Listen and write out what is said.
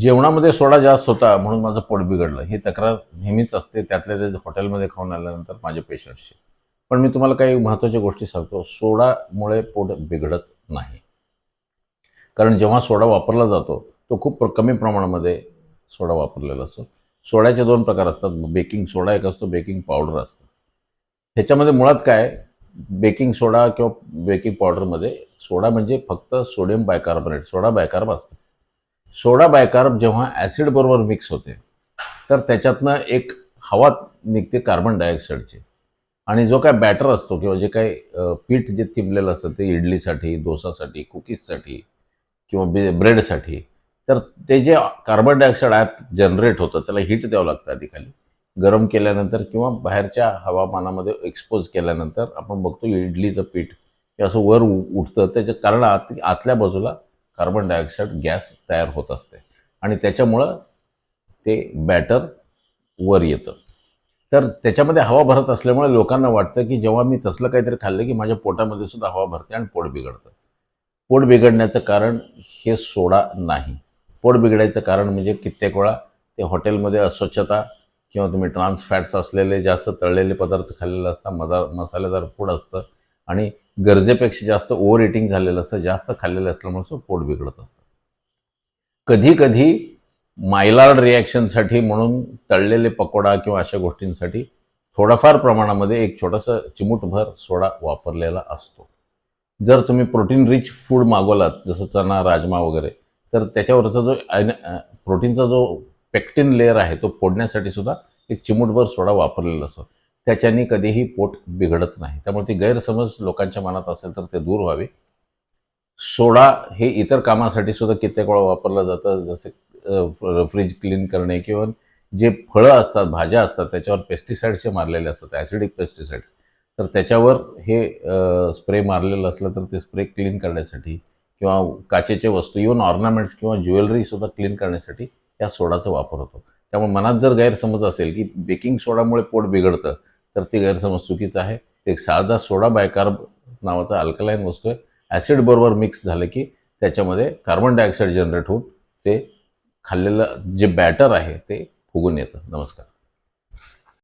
जेवणामध्ये सोडा जास्त होता म्हणून माझं पोट बिघडलं. ही तक्रार नेहमीच असते. त्यातल्या त्या हॉटेलमध्ये खाऊन आल्यानंतर माझ्या पेशंट्सची पण मी तुम्हाला काही महत्त्वाच्या गोष्टी सांगतो. सोडामुळे पोट बिघडत नाही. कारण जेव्हा सोडा वापरला जातो तो खूप कमी प्रमाणामध्ये सोडा वापरलेला असतो. सोड्याचे दोन प्रकार असतात. बेकिंग सोडा एक असतो बेकिंग पावडर असतं. ह्याच्यामध्ये मुळात काय? बेकिंग सोडा किंवा बेकिंग पावडरमध्ये सोडा म्हणजे फक्त सोडियम बायकार्बोनेट सोडा बायकार्ब असतं. सोडा बायकार्ब जेव्हा ॲसिड बरोबर मिक्स होते तर त्याच्यातनं एक हवा निघते कार्बन डायऑक्साईडची आणि जो काय बॅटर असतो किंवा जे काही पीठ जे तिंबलेलं असतं ते इडलीसाठी डोसासाठी कुकीजसाठी किंवा बे ब्रेडसाठी तर ते जे कार्बन डायऑक्साईड ॲप जनरेट होतं त्याला हीट द्यावं लागतं आधी खाली गरम केल्यानंतर किंवा बाहेरच्या हवामानामध्ये एक्सपोज केल्यानंतर आपण बघतो इडलीचं पीठ हे असं वर उ- उठतं. त्याच्या कारण आत आतल्या बाजूला कार्बन डायऑक्साईड गॅस तयार होत असते. आणि त्याच्यामुळं ते बॅटर वर येतं. तर त्याच्यामध्ये हवा भरत असल्यामुळे लोकांना वाटतं की जेव्हा मी तसलं काहीतरी खाल्लं की माझ्या पोटामध्ये सुद्धा हवा भरते आणि पोट बिघडतं. पोट बिघडण्याचं कारण हे सोडा नाही. पोट बिघडायचं कारण म्हणजे कित्येक वेळा ते हॉटेलमध्ये अस्वच्छता किंवा तुम्ही ट्रान्स फॅट्स असलेले जास्त तळलेले पदार्थ खाल्लेले असतात मदा मसालेदार फूड असतं आणि गरजेपेक्षा जास्त ओव्हर इटिंग झालेलं असतं जास्त खाल्लेलं असल्यामुळे सो पोट बिघडत असतं. कधी कधी मायलार्ड रिॲक्शनसाठी म्हणून तळलेले पकोडा किंवा अशा गोष्टींसाठी थोडाफार प्रमाणामध्ये एक छोटासा चिमूटभर सोडा वापरलेला असतो. जर तुम्ही प्रोटीन रिच फूड मागवलात जसं चणा राजमा वगैरे तर त्याच्यावरचा जो प्रोटीनचा जो पेक्टिन लेअर आहे तो फोडण्यासाठी सुद्धा एक चिमूटभर सोडा वापरलेला असतो. त्याच्याने कधीही पोट बिघडत नाही. त्यामुळे ती गैरसमज लोकांच्या मनात असेल तर ते दूर व्हावे. सोडा हे इतर कामासाठी सुद्धा कित्येक वेळा वापरलं जातं. जसे फ्रीज क्लीन करणे किंवा जे फळं असतात भाज्या असतात त्याच्यावर पेस्टिसाईड्सचे मारलेले असतात ॲसिडिक पेस्टिसाईड्स तर त्याच्यावर हे स्प्रे मारलेलं असलं तर ते स्प्रे क्लीन करण्यासाठी किंवा काचेचे वस्तू इव्हन ऑर्नामेंट्स किंवा ज्वेलरीसुद्धा क्लीन करण्यासाठी या सोडाचा वापर होतो. त्यामुळे मनात जर गैरसमज असेल की बेकिंग सोडामुळे पोट बिघडतं तर ते गैरसमज चुकीचं आहे. ते एक साधा सोडा बायकार्ब नावाचा अल्कलाईन वस्तू आहे. ॲसिड बरोबर मिक्स झालं की त्याच्यामध्ये कार्बन डायऑक्साईड जनरेट होऊन ते खाल्लेलं जे बॅटर आहे ते फुगून येतं. नमस्कार.